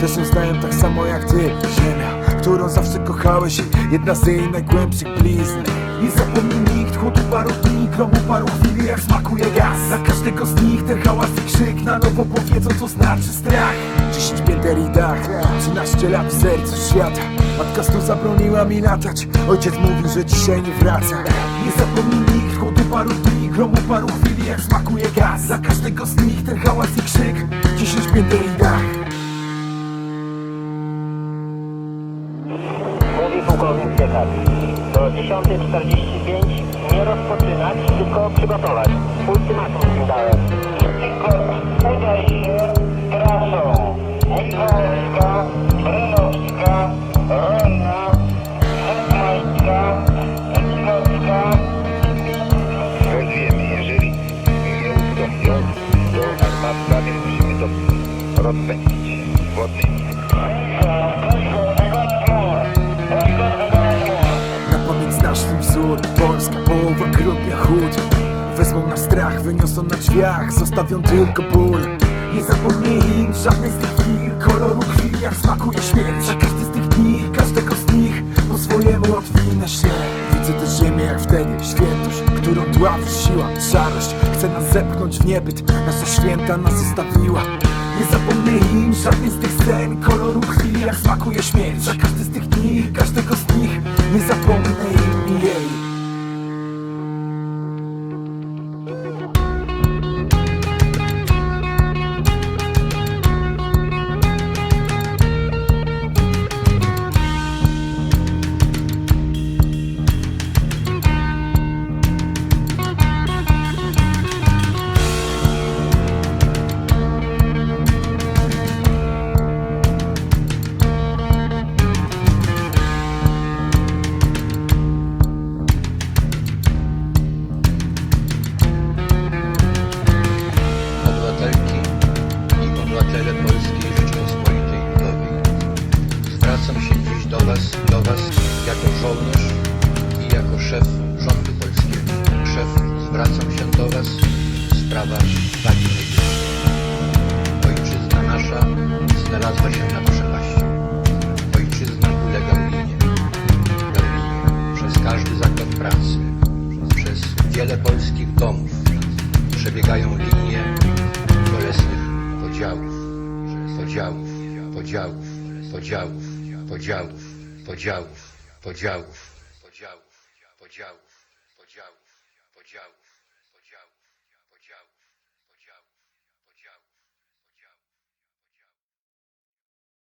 Też ją znałem tak samo jak ty. Ziemia, którą zawsze kochałeś i Jedna z jej najgłębszych blizn. Nie zapomni nikt chłodu paru dni Gromu paru chwili jak smakuje gaz. Za każdego z nich ten hałas i krzyk Na nowo powiedzą co znaczy strach. 10 pięter i dach 13 lat w sercu świata. Matka stu zabroniła mi latać. Ojciec mówił, że dzisiaj nie wraca. Nie zapomni nikt chłodu paru dni Gromu paru chwili jak smakuje gaz. Za każdego z nich ten hałas i krzyk. 10 pięter i dach 10.45 nie rozpoczynać, tylko przygotować. Ultimatum dałem. Tylko udaj się trasą Mikołajska, Brynowska, Rolna, Hetmańska, Edgowska. Jak wiemy, jeżeli ją utopią, to armatka musimy to rozpędzić wodnymi. Grudnia chód Wezmą na strach, wyniosą na drzwiach Zostawią tylko ból. Nie zapomnij im żadnej z tych chwil Koloru krwi, jak smakuje śmierć. Za każdy z tych dni, każdego z nich Po swojemu odwinę się. Widzę tę ziemię jak wtedy Świętość, którą dławi siła Szarość, chce nas zepchnąć w niebyt Nasza święta nas zostawiła. Nie zapomnij im żadnej z tych scen Koloru krwi jak smakuje śmierć. Za każdy z tych dni, każdego z nich Nie zapomnę im jej jako szef rządu polskiego. Szef, zwracam się do Was w sprawach Wagi. Ojczyzna nasza znalazła się na przepaści. Ojczyzna ulega ruinie. Ruinie przez każdy zakład pracy, przez wiele polskich domów przebiegają linie bolesnych podziałów, podziałów, podziałów, podziałów, podziałów, podziałów, podziałów, podziałów, podziałów, podziałów, podziałów.